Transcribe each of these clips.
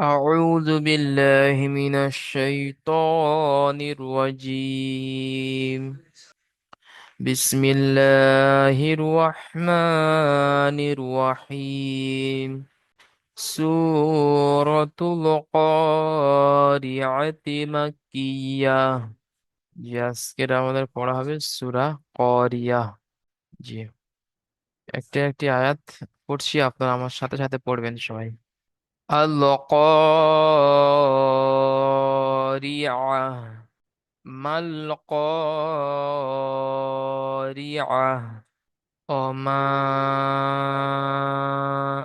أعوذ بالله من الشيطان الرجيم بسم الله الرحمن الرحيم سورة القارعة مكية জি আজকের আমাদের পড়া হবে সূরা করিয়া জি একটা একটি আয়াত পড়ছি আপনারা আমার সাথে সাথে পড়বেন সবাই القارعة. ما القارعة؟ وما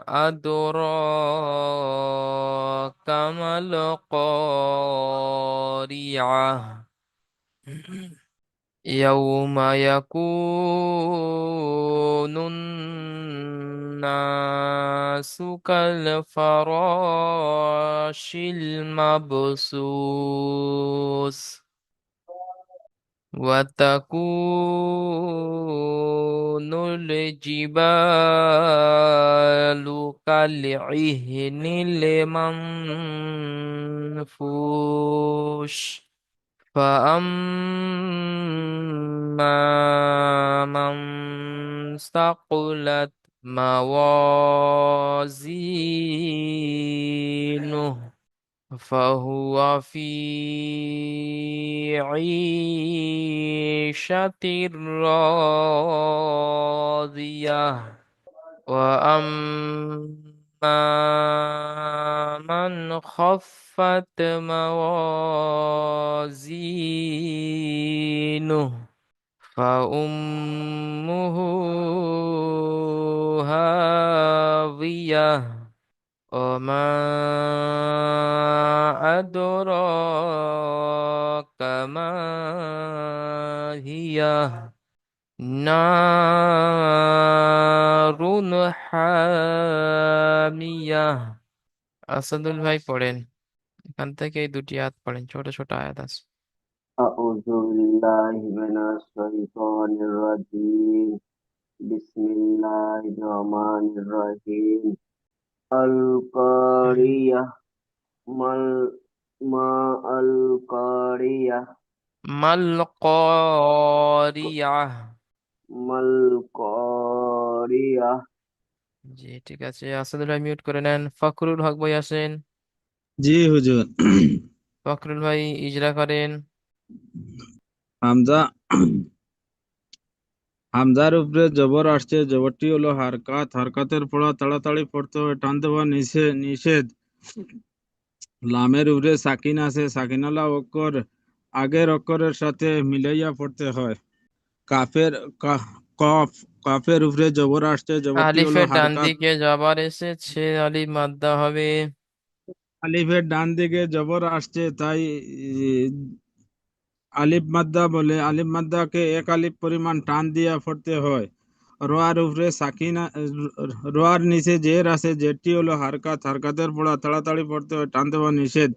أدراك ما القارعة؟ يوم يكون الناس كالفراش المبثوث وتكون الجبال كالعهن المنفوش فأما من ثقلت موازينه فهو في عيشة راضية. وأما من خفت موازينه فأمه هاوية وما أدراك ما هي نار حامية আসাদুল ভাই পড়েন এখান থেকে এই দুটি আয়াত পড়েন ছোট ছোট আয়াত আছে أعوذ بالله من الشيطان الرجيم بسم الله الرحمن الرحيم القارية ما ال- ما القارية মাল قارعة ما القارية জি ঠিক আছে আসাদুল ভাই মিউট করে নেন ফখরুল হক ভাই আসেন জি হুজুর ফখরুল ভাই ইজরা করেন হামজা হামজার উপরে জবর আসছে। জবরটি হলো হারকাত। হারকাতের পড়া তাড়াতাড়ি পড়তে হবে টান দেওয়া নিষেধ। লামের উপরে সাকিন আছে। সাকিনালা অক্ষর আগের অক্ষরের সাথে মিলাইয়া পড়তে হয়। কাফের কফ কাফের উপরে জবর আসছে। জবরটি হলো আলিফের ডান দিকে যাবার এসেছে আলিফ মাদ্দা হবে। আলিফের ডান দিকে জবর আসছে তাই আলিফ মাদ্দা বলে, আলিফ মাদ্দাকে এক আলিফ পরিমাণ টান দিয়া পড়তে হয়। রোয়ার উপরে সাকিনা, রোয়ার নিচে জের আছে যেটি হলো হারকাত। হারকাতের পড়া তাড়াতাড়ি পড়তে হয় টান দেওয়া নিষেধ।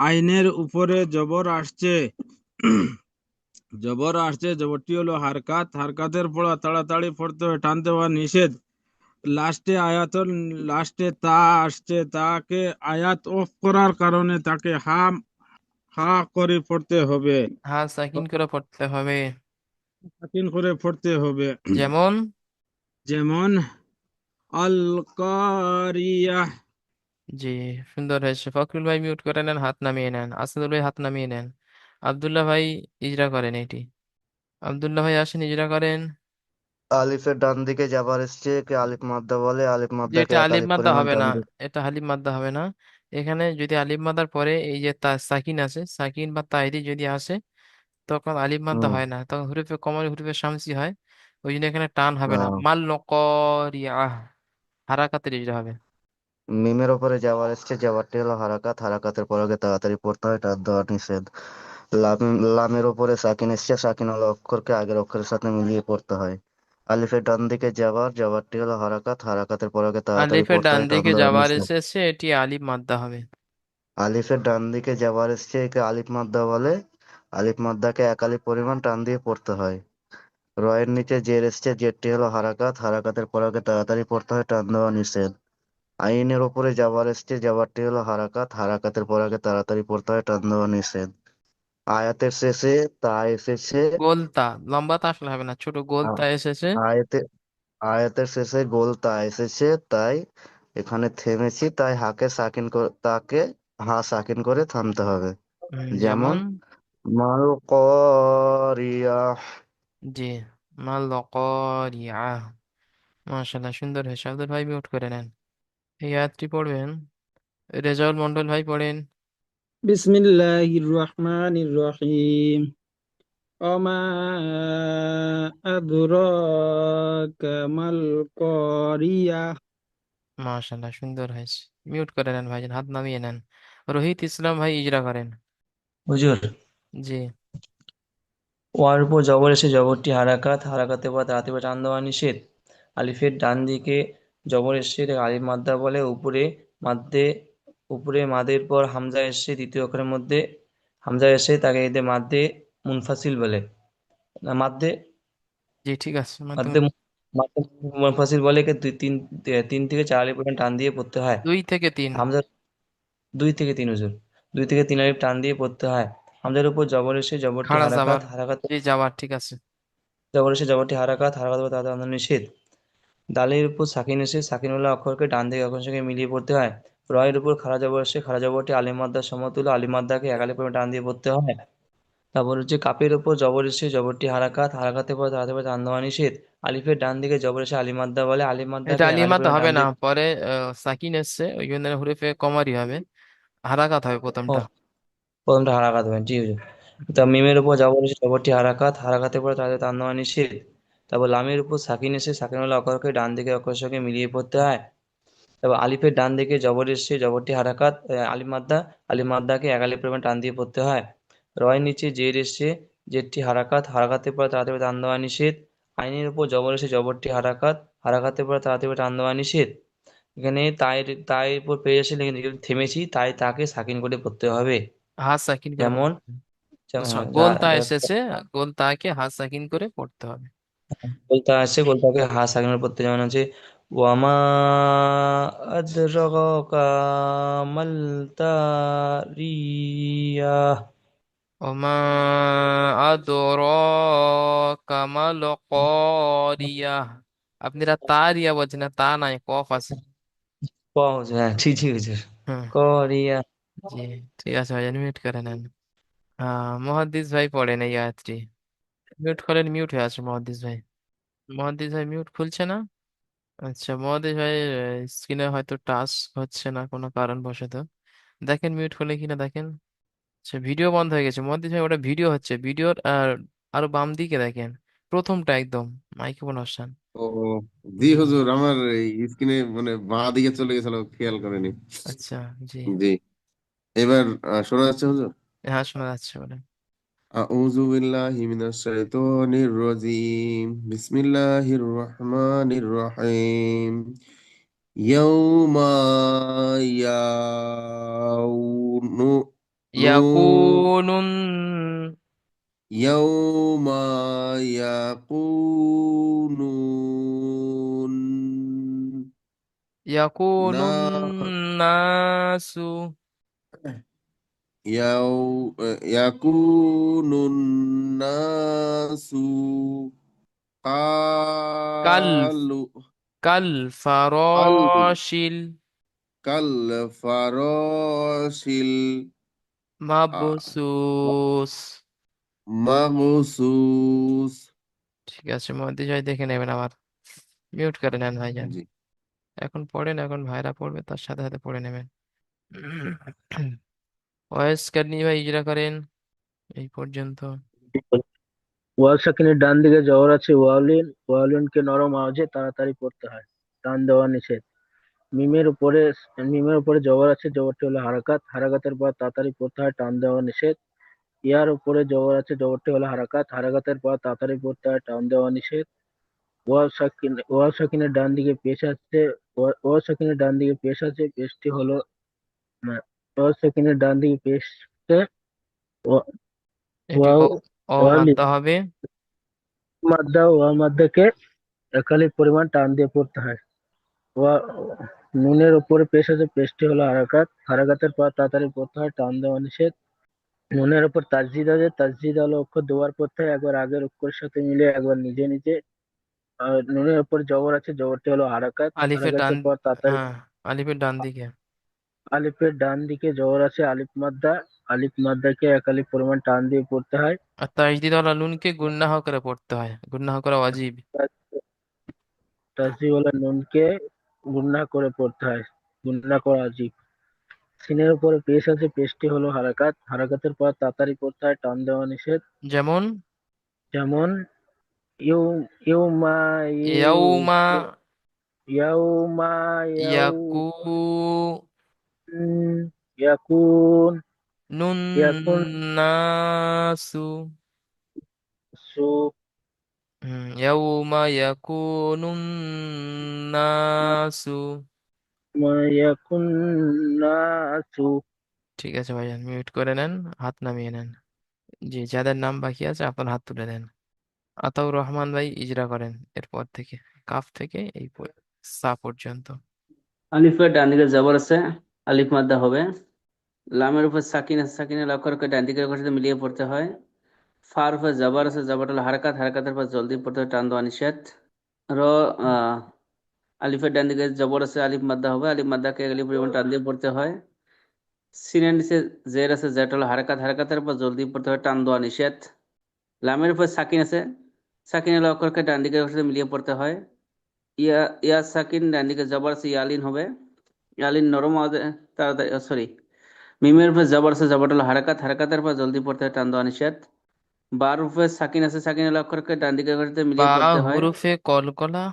আইনের উপরে জবর আসছে জবর আসছে, জবরটি হলো হারকাত। হারকাতের পড়া তাড়াতাড়ি পড়তে হয় টান দেওয়া নিষেধ। লাস্টে আয়াতর লাস্টে তা আসছে, তাকে আয়াত অফ করার কারণে তাকে হা হা করে পড়তে হবে। হ্যাঁ সাকিন করে পড়তে হবে। সাকিন করে পড়তে হবে। যেমন? যেমন আল কারিয়া। জি সুন্দর হয়েছে। ফখরুল ভাই মিউট করে নেন হাত নামিয়ে নেন। আসাদুল ভাই হাত নামিয়ে নেন। আব্দুল্লাহ ভাই ইজরা করেন এটি। আব্দুল্লাহ ভাই আসেন ইজরা করেন। আলিফের ডান দিকে যাবার এসছে কে আলিফ মাদ্দা বলে আলিফ মাদ্দাকে এটা এক আলিফ আলিফ মাদ্দা পরিমাণ হবে না। এটা আলিফ মাদ্দা হবে না। এখানে যদি আলিফ মাদার পরে এই যে তা সাকিন আছে সাকিন বা তাইদি যদি আসে তখন আলিফ হুম। হয় না তখন হুরুফে কমর হুরুফে শামসি হয় ওই জন্য এখানে টান হবে না। মাল নকরিয়াহ হারাকাতের ইজরা হবে। মিমের ওপরে যাওয়ার এসছে যাবারটি হলো হারাকাত হারাকাতের পর আগে তাড়াতাড়ি পড়তে হয় টান দেওয়া নিষেধ। লাম লামের ওপরে সাকিন এসছে সাকিন হলো অক্ষরকে আগের অক্ষরের সাথে মিলিয়ে পড়তে হয়। আলিফের ডান দিকে যাবার যাবারটি হলো হারাকাত। হারাকাতের পরে আগে তাড়াতাড়ি আলিফের পড়তে ডান হয় দিকে দেওয়া যাবার নিষেধ এসেছে এটি আলিফ মাদ্দা হবে। আলিফের ডান দিকে যাবার এসছে একে আলিফ মাদ্দা বলে। আলিফ মাদ্দাকে এক আলিফ পরিমাণ টান দিয়ে পড়তে হয়। রয়ের নিচে জের এসছে জেরটি হলো হারাকাত। হারাকাতের পর আগে তাড়াতাড়ি পড়তে হয় টান দেওয়া নিষেধ। আইনের ওপরে যাবার এসছে যাবারটি হলো হারাকাত। হারাকাতের পর আগে তাড়াতাড়ি পড়তে হয় টান দেওয়া নিষেধ। আয়াতের শেষে তা এসেছে। গোলতা লম্বা তা আসলে হবে না ছোট গোলতা আ- এসেছে। আয়াতে আয়াতের শেষে গোল তা এসেছে তাই এখানে থেমেছি তাই হাকে সাকিন করে তাকে হা সাকিন করে থামতে হবে। যেমন যেমন? মাল করিয়া জি মাল করিয়া মাশাআল্লাহ সুন্দর হয়েছে। আব্দুল ভাই মিউট করে নেন। এই আয়াতটি পড়বেন। রেজাউল মন্ডল ভাই পড়েন। বিসমিল্লাহির রহমানির রহিম অমা আদরাকা মাল করিয়া মাশাআল্লাহ সুন্দর হয়েছে। মিউট করে নেন ভাইজান হাত নামিয়ে নেন। রোহিত ইসলাম ভাই ইজরা করেন। হুজুর জি। ওয়ার উপর জবর এসে জবরটি হারাকাত হারাকাতে বা তাতে বা টান দেওয়া নিষেধ। আলিফের ডান দিকে জবর এসে আলিফ মাদ্দা বলে উপরে মাদ্দে উপরে মাদের পর হামজা এসে দ্বিতীয় অক্ষরের মধ্যে হামজা এসে তাকে এতে মাদ্দে মুনফাসিল বলে। না মাদ্দে জি ঠিক আছে মাদ্দে মাধ্যমিক মাদ্দে মুনফাসিল বলে একে দুই তিন তিন থেকে চার আলিফ পর্যন্ত টান দিয়ে পড়তে হয়। দুই থেকে তিন। হামজা দুই থেকে তিন হুজুর। দুই থেকে তিন আলিফ টান দিয়ে পড়তে হয়। হামজার উপর জবর এসে জবরটি খাড়া হারাকাত যাবার হারাকাত জি যাবার ঠিক আছে। জবর এসে জবরটি হারাকাত হারাকাত বা তাদের নিষেধ। দালের উপর সাকিন এসে সাকিনুল্লাহ অক্ষরকে ডান দিকে অক্ষরের সঙ্গে মিলিয়ে পড়তে হয়। রয়ের উপর খাড়া জবর এসে খাড়া জবরটি আলিমাদ্দার সমতুল্য আলিমাদ্দাকে একালি পরিমাণ টান দিয়ে পড়তে হয়। তারপর হচ্ছে কাপের উপর জবর এসে জবরটি হারাকাত হারাকাতের পর তাড়াতাড়ি টান দেওয়া নিষেধ। আলিফের ডান দিকে জবর এসে আলিমাদ্দা বলে এটা আলিমাদ্দাকে একালি আলিমা তো পরিমাণ হবে না পরে সাকিন এসছে ওই জন্য হুরুফে কমারি হবে। হারাকাত হবে প্রথমটা। প্রথমটা হারাকাত হবে জি হুজুর তা মিমের উপর জবর এসে জবরটি হারাকাত হারাকাতের পর তাড়াতাড়ি টান দেওয়া নিষেধ। তারপর লামের উপর সাকিন এসে সাকিনুল্লাহ অক্ষরকে ডান দিকে অক্ষরের সঙ্গে মিলিয়ে পড়তে হয়। তারপর আলিফের ডান দিকে জবর এসছে জবরটি হারাকাত আলিফ মাদ্দা আলিফ মাদ্দাকে এক আলিফ পরিমাণ টান দিয়ে পড়তে হয়। রয়ের নিচে জের এসছে জেরটি হারাকাত হারাকাতের পর তাড়াতাড়ি টান দেওয়া নিষেধ। আইনের উপর জবর এসে জবরটি হারাকাত হারাকাতের পর তাড়াতাড়ি টান দেওয়া নিষেধ। এখানে তাই তাই উপর পেয়ে এসে থেমেছি তাই তাকে সাকিন করে পড়তে হবে। হাত সাকিন যেমন আচ্ছা, গোল যা- তা যা- এসেছে গোল তাকে হাত সাকিন করে পড়তে হবে। গোলতা আছে গোলতাকে হা সাকিন করে পড়তে যেমন আছে ওয়ামা আদরাকা মাল তারিয়া ওমা আদরাকা মাল কারিয়া আপনারা তারিয়া বলছেন না তা নাই কফ আছে। হ্যাঁ হুজুর হুম। করিয়া। জি ঠিক আছে ভাই মিউট করে নেন। আহ মহাদ্দিস ভাই পড়েন এই আয়াতটি। মিউট করেন মিউট হয়ে আছে মহাদ্দিস ভাই। মহাদ্দিস ভাই মিউট খুলছে না? আচ্ছা মহাদেশ ভাই স্ক্রিনে হয়তো টাচ হচ্ছে না কোনো কারণবশত। দেখেন মিউট হলে কিনা দেখেন। আচ্ছা ভিডিও বন্ধ হয়ে গেছে। মহাদেশ ভাই ওটা ভিডিও হচ্ছে। ভিডিওর আর আরও বাম দিকে দেখেন। প্রথমটা একদম মাইক্রোফোন অপশন ও জি হুজুর আমার স্ক্রিনে মানে বাঁ দিকে চলে গেছিল খেয়াল করেনি। আচ্ছা জি। জি। এবার আহ, শোনা যাচ্ছে হুজুর? হ্যাঁ শোনা যাচ্ছে বলেন। আউযু বিল্লাহি মিনাশ শাইতানির রাজিম বিসমিল্লাহির রহমানির রহিম ইয়াউমা ইয়াউনু নু ইয়াকুনুন ইয়াউমা ইয়াকুনুন ইয়াকুনুন না কাল কাল ফারাশিল কাল ফারাশিল মাবসুস মাবসুস ঠিক আছে মহাদ্দিস ভাই দেখে নেবেন আবার। মিউট করে নেন ভাইজান। এখন পড়েন এখন ভাইরা পড়বে তার সাথে সাথে পড়ে নেবেন। ভাই, ইজরা করেন। এই পর্যন্ত। ওয়াল ডান দিকে জবর আছে, ওয়ালিন, ওয়ালিনকে নরম আওয়াজে তাড়াতাড়ি পড়তে হয়। টান দেওয়া নিষেধ। মিমের উপরে মিমের উপরে জবর আছে জবরটি হলো হারাকাত। হারাকাতের পর তাড়াতাড়ি পড়তে হয়, টান দেওয়া নিষেধ। ইয়ার উপরে জবর আছে জবরটি হলো হারাকাত। হারাকাতের পর তাড়াতাড়ি পড়তে হয়, টান দেওয়া নিষেধ। ওয়াল সাকিন ওয়াল সাকিনের ডান দিকে পেশ আছে ওয়া- ওয়াল সাকিনের ডান দিকে পেশ আছে পেশটি হলো না, ওয়াল সাকিনের ডান দিকে এটি ওয়াও ওয়ালি মাদ্দা হবে? মাদ্দা ওয়া মাদ্দাকে একালি পরিমাণ টান দিয়ে পড়তে হয়। ওয়া নুনের উপরে পেশ আছে পেশটি হলো হারাকাত। হারাকাতের পর তাড়াতাড়ি পড়তে হয় টান দেওয়া নিষেধ। নুনের উপর তাসজিদ আছে তাসজিদ হলো অক্ষর দুবার পড়তে হয় একবার আগের অক্ষরের সাথে মিলে একবার নিজে নিজে। আর নুনের উপর জবর আছে জবরটি হলো হারাকাত। আলিফের ডান পর তাড়াতাড়ি হ্যাঁ আলিফের ডান দিকে। আলিফের ডান দিকে জবর আছে আলিফ মাদ্দা আলিফ মাদ্দাকে এক আলিফ পরিমাণ টান দিয়ে পড়তে হয়। আর তাজদিদ তাজদিদওয়ালা নুনকে গুন্নাহ করে পড়তে হয় গুন্নাহ করা ওয়াজিব। তাসজিওয়ালা নুনকে গুন্না করে পড়তে হয় গুন্না করা আজীব সিনের উপরে পেশ আছে পেশটি হলো হারাকাত। হারাকাতের পর তাড়াতাড়ি পড়তে হয় টান দেওয়া নিষেধ। যেমন? যেমন ইউ ইউমা ইউ ইয়াউমা ইয়াকু ইয়াকুন নুন ইয়াকুন নাসু সু ইয়াউমা ইয়াকুনুন নাসু ইয়াকুন নাসু ঠিক আছে ভাইজান মিউট করে নেন হাত নামিয়ে নেন। জি যাদের নাম বাকি আছে আপনার হাত তুলে নেন আতাউর রহমান ভাই ইজরা করেন এরপর থেকে কাফ থেকে এই সা পর্যন্ত। আলিফের ডান দিকে জবর আছে। আলিফ মাদ্দা হবে। লামের উপর সাকিন আছে, সাকিনের অক্ষরকে ডান দিকের সাথে মিলিয়ে পড়তে হয়। ফার উপর জবর আছে জবরটা হলো হারাকাত, হারাকাতের পর জলদি পড়তে হয়, টান দেওয়া নিষেধ। র আলিফের ডান দিকে জবর আছে, আলিফ মাদ্দা হবে, আলিফ মাদ্দাকে এক আলিফ পরিমাণ টান দিয়ে পড়তে হয়। সিনের নিচে জের আছে জেরটা হলো হারাকাত, হারাকাতের পর জলদি পড়তে হয়, টান দেওয়া নিষেধ। লামের উপর সাকিন আছে, সাকিনের অক্ষরকে ডান দিকের সাথে মিলিয়ে পড়তে হয়। ইয়া ইয়া সাকিন, ডান দিকে জবর আছে, ইয়ালিন হবে। ইয়ালিন নরম আওয়াজে তাড়াতাড়ি সরি মিমের উপর জবর আছে জবরটা হলো হারাকাত হারাকাতের পর জলদি পড়তে হয় টান দেওয়া নিষেধ। বার উপরে সাকিন আছে সাকিনের অক্ষরকে ডান অক্ষরের সাথে মিলিয়ে বা পড়তে হয়। হুরুফে কলকলা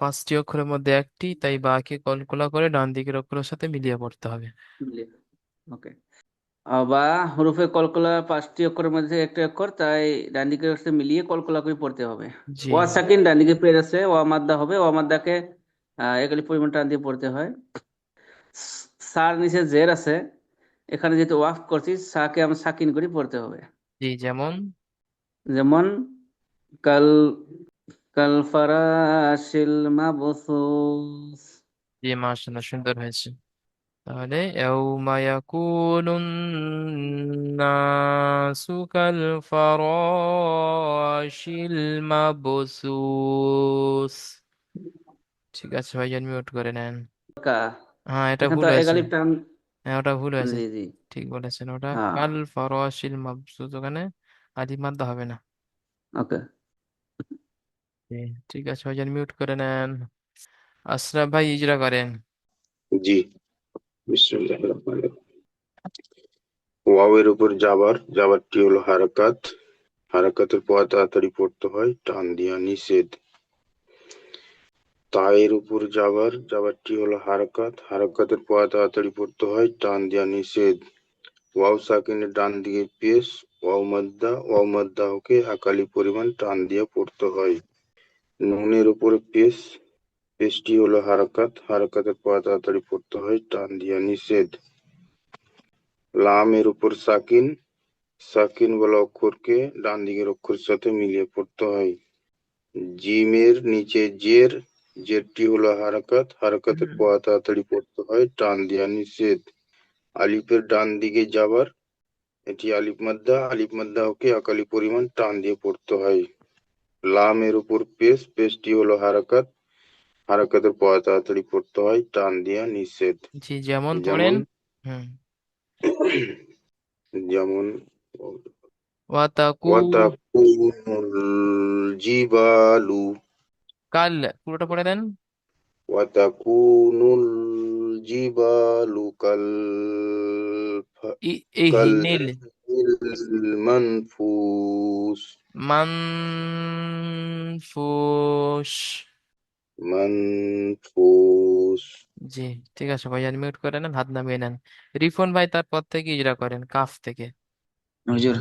পাঁচটি অক্ষরের মধ্যে একটি তাই বাকে কলকলা করে ডান দিকের অক্ষরের সাথে মিলিয়ে পড়তে হবে। ওকে বা হরফে কলকলা পাঁচটি অক্ষরের মধ্যে একটি অক্ষর তাই ডান দিকের সাথে মিলিয়ে কলকলা করে পড়তে হবে। জি। ওয়া সাকিন ডান দিকে পের আছে ওয়া মাদ্দা হবে ওয়া মাদ্দাকে এক পরিমাণ টান দিয়ে পড়তে হয়। সার নিচে জের আছে। এখানে যেহেতু ওয়াফ করছি সাকে আমরা সাকিন করে পড়তে হবে। জি যেমন? যেমন কাল কাল ফারাশিল মাবসুস। জি মাশাআল্লাহ সুন্দর হয়েছে। তাহলে ইয়াউমা ইয়াকুনুন নাসু কাল ফারাশিল মাবসুস। ঠিক আছে ভাইজান মিউট করে নেন। কা। হ্যাঁ এটা এখানে ভুল তো এক হয়েছে। আলিফ টান হ্যাঁ ওটা ভুল হয়েছে। জি। জি ঠিক বলেছেন ওটা। হ্যাঁ। কাল ফারাশিল মাবসুস ওখানে আলিফ মাদ্দা হবে না। ওকে। জি ঠিক আছে ভাইজান মিউট করে নেন। আশরাফ ভাই ইজরা করেন। জি। বিসমিল্লাহির রহমানির রহিম। ওয়াওয়ের উপর জাবার জাবারটি হলো হারাকাত। হারাকাতের পর তাড়াতাড়ি পড়তে হয়। টান দিয়া নিষেধ। তায়ের উপর জাবার জাবারটি হলো হারকাত। হারকাতের পর তাড়াতাড়ি পড়তে হয়, টান দেওয়া নিষেধ। ওয়াও সাকিনের ডান দিকে পেশ ওয়াও মাদ্দা ওয়াও মাদ্দা ওকে আকালি পরিমাণ টান দিয়া পড়তে হয়। নুনের উপরে পেশ পেশটি হলো হারকাত। হারকাতের পর তাড়াতাড়ি পড়তে হয়, টান দিয়া নিষেধ। লামের উপর সাকিন সাকিন বলা অক্ষরকে ডান দিকের অক্ষরের সাথে মিলিয়ে পড়তে হয়। জিমের নিচে জের জেরটি হলো হারাকাত হারাকাতের পর তাড়াতাড়ি পড়তে হয় টান দিয়া নিষেধ আলিফের ডান দিকে যাবার এটি আলিফ মাদ্দা আলিফ মাদ্দা ওকে আকালি পরিমাণ টান দিয়ে পড়তে হয়। লামের উপর পেস পেশটি হলো হারাকাত। হারাকাতের পর তাড়াতাড়ি পড়তে হয় টান দিয়া নিষেধ জি যেমন পড়েন যেমন ওয়াতাকু ওয়াতাকুনুল জিবালু। কাল পুরোটা পড়ে দেন। ওয়াতাকুনুল জিবালু কাল ই ইহনিল কাল মানফুস। মানফুস। মানফুস। জি ঠিক আছে ভাইজান মিউট করে নেন হাত নামিয়ে নেন। রিফন ভাই তারপর থেকে ইজরা করেন কাফ থেকে। হুজুর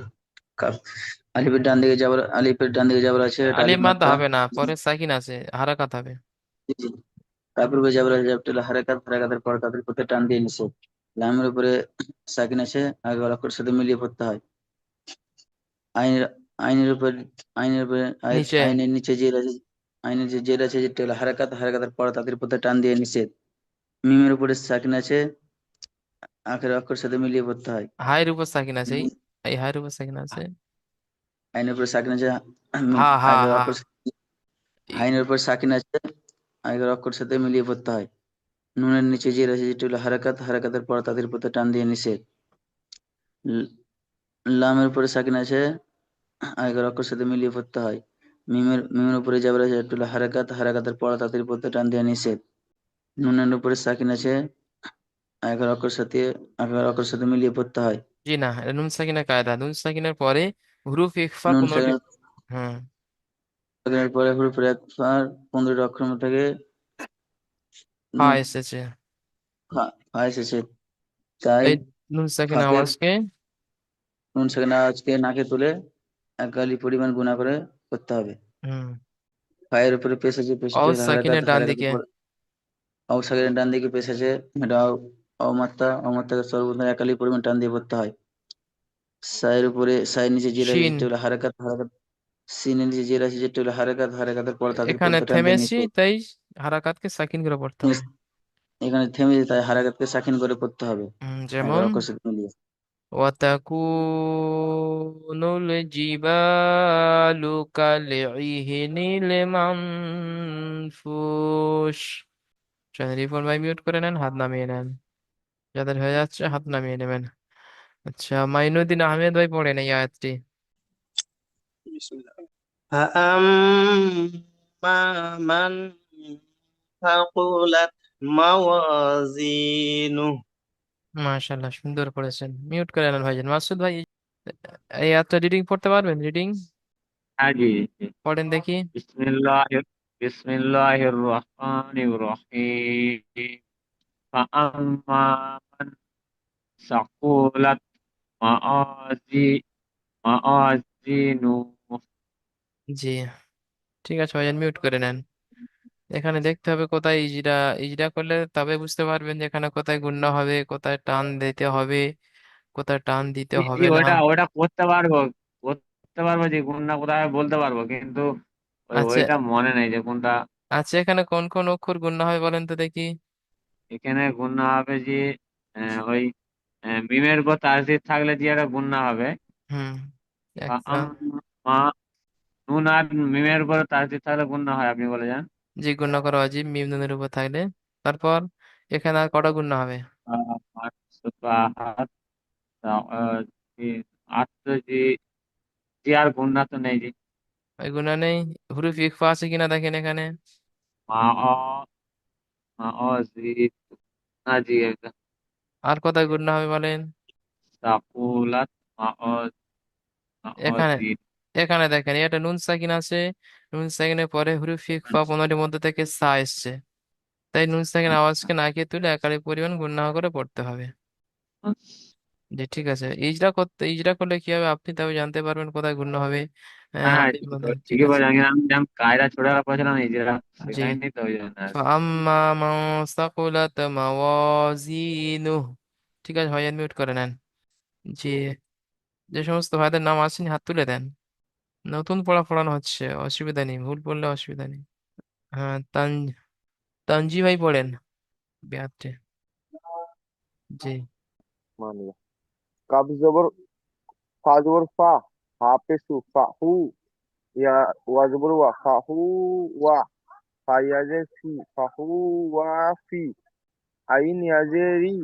আলিফের ডান দিকে যাবার আলিফের ডান দিকে যাবার আছে আলিফ মাদ্দা হবে না পরে সাকিন আছে হারাকাত হবে। তারপর উপরে যাবার আছে হারাকাত হারাকাতের পর তাদের প্রতি টান দিয়ে নিষেধ লামের উপরে সাকিন আছে আগে অক্ষরের সাথে মিলিয়ে পড়তে হয়। আইনের আইনের উপর আইনের উপরে আইনের নিচে জের আছে আইনের যে জের আছে যেটা হলো হারাকাত হারাকাতের পর তাদের প্রতি টান দিয়ে নিষেধ মিমের উপরে সাকিন আছে আখের অক্ষর সাথে মিলিয়ে পড়তে হয়। হায়ের উপর সাকিন আছে উপর সাকিন আছে আইনের উপরে সাকিন আছে হা হা আগের হা অক্ষর এই- আইনের উপর সাকিন আছে আগের অক্ষর সাথে মিলিয়ে পড়তে হয় নুনের নিচে যে রয়েছে যেটি হলো হারাকাত হারাকাতের পর তাদের প্রতি টান দিয়ে নিষেধ লামের উপরে সাকিন আছে আগের অক্ষর সাথে মিলিয়ে পড়তে হয় মিমের মিমের উপরে যাবে রয়েছে একটু হলো হারাকাত হারাকাতের পর তাদের প্রতি টান দিয়ে নিষেধ নুনের উপরে সাকিন আছে আগের অক্ষর সাথে আগের অক্ষর সাথে মিলিয়ে পড়তে হয় জি না এটা নুন সাকিনের কায়দা। নুন সাকিনের পরে হুরুফ ইখফা নুন পনেরোটি সাকিনের হুম সাকিনের পরে হুরুফের একবার পনেরোটি অক্ষর থেকে। ফা নুন এসেছে। ফা এসেছে। তাই এই নুন সাকিন ফাঁকের আওয়াজকে নুন সাকিন আজকে নাকে তুলে এক গালি পরিমাণ গুণা করে করতে হবে। হুম। পায়ের উপরে পেশ আছে অল হলো সাকিনের ডান দিকে সাকিনের ডান দিকে পেশ আছে অও- অমাত্রা অমাত্রাকে সর্বদা একালি পরিমাণ টান দিয়ে পড়তে হয় সায়ের উপরে সায়ের নিচে যে রাশি শিন যেটা হলো হারাকাত হারাকাত সিনের নিচে যে রাশি যেটা হলো হারাকাত হারাকাতের পর তাদের এখানে পরিবর্তে টান দিয়ে থেমেছি নিষেধ তাই হারাকাতকে সাকিন করে পড়তে হবে এখানে থেমে তাই হারাকাতকে সাকিন করে পড়তে হবে হুম, আগের যেমন অক্ষর সাথে মিলিয়ে وتكون الجبال كالعهن المنفوش রিপন ভাই মিউট করে নেন হাত নামিয়ে নেন যাদের হয়ে যাচ্ছে হাত নামিয়ে নেবেন আচ্ছা মাইনুদ্দিন আহমেদ ভাই পড়েন এই আয়াতটি فأما من ثقلت موازينه মাশাআল্লাহ সুন্দর পড়েছেন মিউট করে নেন ভাইজান মাসুদ ভাই এই আয়াতটা রিডিং পড়তে পারবেন রিডিং হ্যাঁ জি জি। পড়েন দেখি বিসমিল্লাহ বিসমিল্লাহির রহমানির রহিম فأما من ثقلت موازي موازينه জি ঠিক আছে ভাইজান মিউট করে নেন এখানে দেখতে হবে কোথায় ইজরা ইজরা করলে তবে বুঝতে পারবেন যে এখানে কোথায় গুণনা হবে কোথায় টান দিতে হবে কোথায় টান দিতে জি জি হবে না ওটা ওটা করতে পারবো করতে পারবো যে কোনটা কোথায় বলতে পারবো কিন্তু ওই- আচ্ছা ওইটা মনে নেই যে কোনটা আচ্ছা এখানে কোন কোন অক্ষর গুণনা হবে বলেন তো দেখি এখানে গুণনা হবে যে আহ, ওই আহ, মিমের উপর তাসদিদ থাকলে যে একটা গুণনা হবে। হুম বা আম্মা নুন আর মিমের উপর থাকলে গুণনা হয় আপনি বলে যান। জি গুণনা করা মিম নুনের উপর থাকলে। তারপর এখানে আর কটা গুণনা হবে? আর তো যে যে আর গুণনা তো নেই যে ওই গুণনা নেই? হুরুফ ইকফা আছে কিনা দেখেন এখানে? মা অ মা অ জি না জি একদম আর কোথায় গুণনা হবে বলেন? সাকুলাত এখানে এখানে দেখেন এটা নুন সাকিন আছে। নুন সাকিনের পরে হুরুফ ফা পনেরোটির মধ্যে থেকে সা এসছে। তাই নুন সাকিন আওয়াজকে না নাকে তুলে একালি পরিমাণ গুণনা করে পড়তে হবে। জি ঠিক আছে ইজরা করতে ইজরা করলে কি হবে আপনি তবে জানতে পারবেন কোথায় গুণনা হবে আহ, হ্যাঁ আলিফ ঠিক বাদা ঠিক ঠিকই আছে বলেন আমি যেমন কায়দা ছোট পড়ছিলাম এই যে জি শেখায়নি তো ওই জন্য আর কি। فأما من ثقلت موازينه ঠিক আছে ভাইয়ান মিউট করে নেন জি যে সমস্ত ভাইদের নাম আসেনি হাত তুলে দেন নতুন পড়া পড়ানো হচ্ছে অসুবিধা নেই ভুল পড়লে অসুবিধা নেই হ্যাঁ তান তানজি ভাই পড়েন বিয়াতে জি मान लिया কাব জবর ফা জবর ফা হা পেশু ফা হু ইয়া ওয়া জবর ওয়া ফা হু ওয়া ফা ইয়া জে ফি ফা হু ওয়া ফি আইন ইয়া জে রি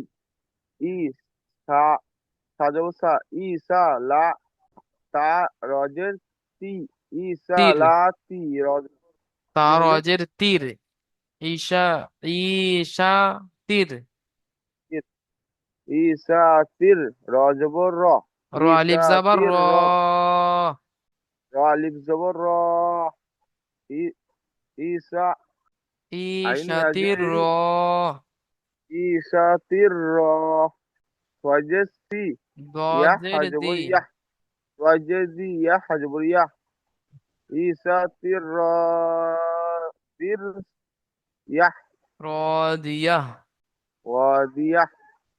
ই সা সা জবর সা ই সা লা তা রজের তি ই সা লা তি রজ তা রজের তীর ঈশা ঈশা তীর ই সা তীর র জবর র র ই আলিফ সা জাবার তীর র র র আলিফ জবর র ই ঈসা আইন ঈশা তীর র আজেরি ঈসা তীর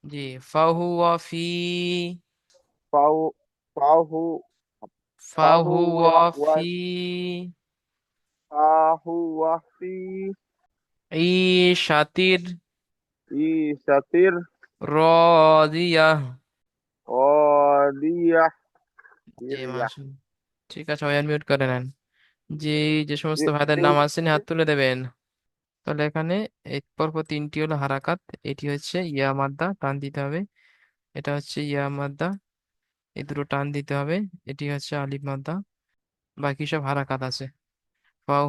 জি ফাহুয়া ফি ফাউ ফাহু ফাহু ফাহুয়া ফি ফাহু ওয়াফি। ঈশাতির ঈশাতির রাদিয়া। অদিয়া জি মাশাআল্লাহ ঠিক আছে ভাই মিউট করে নেন। জি যে সমস্ত ভাইদের নাম আছেন হাত তুলে দেবেন। তাহলে এখানে পরপর তিনটি হলো হারাকাত, এটি হচ্ছে ইয়া মাদ্দা, টান দিতে হবে। এটা হচ্ছে ইয়া মাদ্দা এই দুটো টান দিতে হবে। এটি হচ্ছে আলিফ মাদ্দা, বাকি সব হারাকাত আছে। ওয়া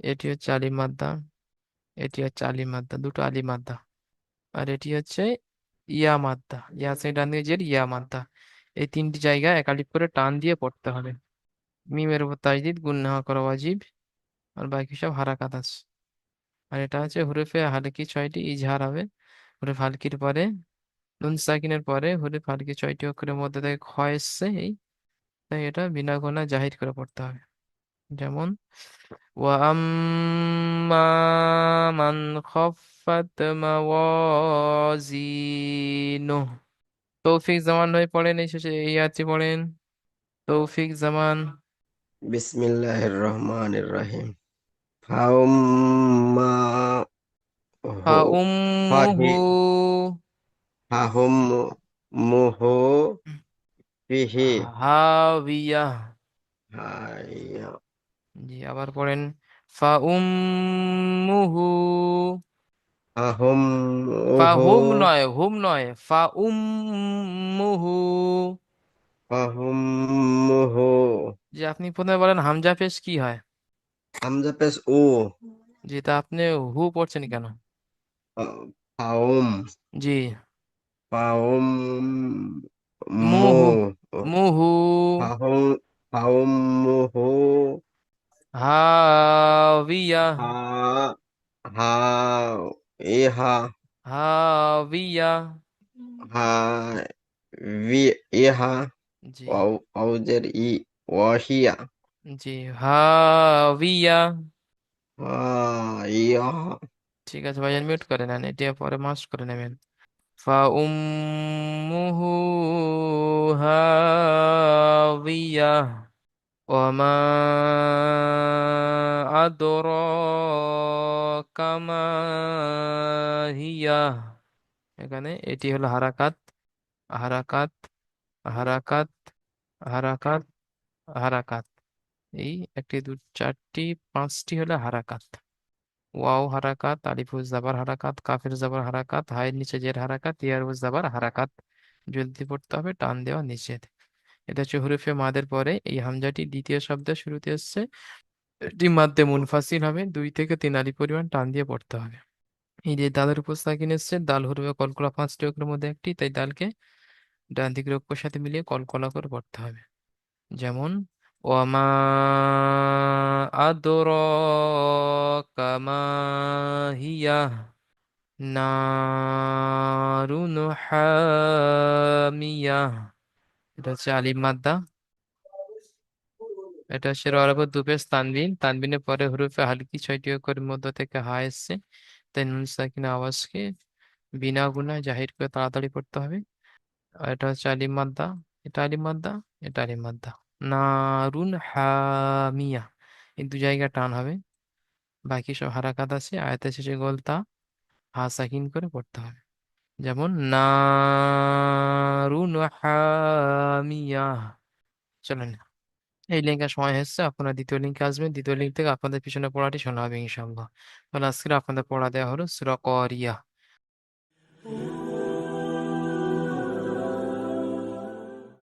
এটি হচ্ছে আলিফ মাদ্দা। এটি হচ্ছে আলিফ মাদ্দা দুটো আলিফ মাদ্দা আর এটি হচ্ছে ইয়া মাদ্দা ইয়া আছে ডান দিকে ইয়া মাদ্দা এই তিনটি জায়গায় এক আলিফ করে টান দিয়ে পড়তে হবে। মিমের উপর তাজদিদ গুন্না করা ওয়াজিব, আর বাকি সব হারাকাত আছে। আর এটা হচ্ছে হুরুফে হালকি ছয়টি ইজহার হবে। হুরুফ হালকির পরে, নুন সাকিনের পরে হুরুফ হালকি ছয়টি অক্ষরের মধ্যে থেকে খ এসছে এই। তাই এটা বিনা গোনা জাহির করে পড়তে হবে। যেমন وأما من خفت موازينه তৌফিক জামান ভাই পড়েন এই শেষে এই আয়াতটি পড়েন তৌফিক জামান বিসমিল্লাহির রহমানির রহিম ফাউম্মা হু ফাউম্মুহু ফাহুম মুহু ফিহি হাবিয়া হাইয়া জি আবার পড়েন ফাউম্মুহু। ফাহুম ফাহুম নয় হুম নয় ফাউম্মুহু। ফাহুম মুহু যে আপনি প্রথমে বলেন হামজা পেশ কি হয়? হামজা পেশ ও। জি তা আপনি হু পড়ছেন কেন? ফাউম। জি। ফাউম হাবিয়া হা হা ইহা হাবিয়া হা ভি ইহা জি ওয়াউজের ই ওয়াহিয়া জি হাবিয়া হা ইয়া ঠিক আছে ভাইজান মিউট করে নেন এটা পরে মাস করে নেবেন ফা উম্মুহু হাবিয়া ওমা আদরাকা মা হিয়া এখানে এটি হলো হারাকাত হারাকাত হারাকাত হারাকাত হারাকাত। এই একটি দু, চারটি, পাঁচটি হলো হারাকাত। ওয়াও হারাকাত, আলিফুজ জাবার হারাকাত, কাফের জাবার হারাকাত, হায়ের নিচে জের হারাকাত, ইয়ারুজ জাবার হারাকাত। জলদি পড়তে হবে, টান দেওয়া নিষেধ। এটা হচ্ছে হুরুফে মাদের পরে এই হামজাটি দ্বিতীয় শব্দের শুরুতে এসছে এটি মাদ্দে মুনফাসিল হবে, দুই থেকে তিন আলি পরিমাণ টান দিয়ে পড়তে হবে। এই যে দালের উপর সাকিন এসছে, দাল হুরুফে কলকলা পাঁচটি অক্ষরের মধ্যে একটি, তাই দালকে ডান দিকের সাথে মিলিয়ে কলকলা করে পড়তে হবে। যেমন, ওয়ামা আদরাকা মা হিয়া নারুন হামিয়া। এটা হচ্ছে আলিফ মাদ্দা। এটা হচ্ছে উপর দুপেশ তানবিন। তানবিনের পরে হরুফে হালকি ছয়টি অক্ষরের মধ্য থেকে হা এসছে। তাই নুন সাকিন আওয়াজকে বিনা গুনায় জাহির করে তাড়াতাড়ি পড়তে হবে। আর এটা হচ্ছে আলিম মাদ্দা। এটা আলিম মাদ্দা, এটা আলিম মাদ্দা। নারুন হামিয়া। এই দু জায়গা টান হবে। বাকি সব হারাকাত আছে। আয়াতের শেষে গোলতা হা সাকিন করে পড়তে হবে। যেমন নারুন হামিয়া চলেন। এই লিঙ্কের সময় হচ্ছে আপনার দ্বিতীয় লিঙ্কে আসবেন দ্বিতীয় লিঙ্ক থেকে আপনাদের পিছনে পড়াটি শোনা হবে ইনশাআল্লাহ। তাহলে আজকে আপনাদের পড়া দেওয়া হলো সুরা করিয়া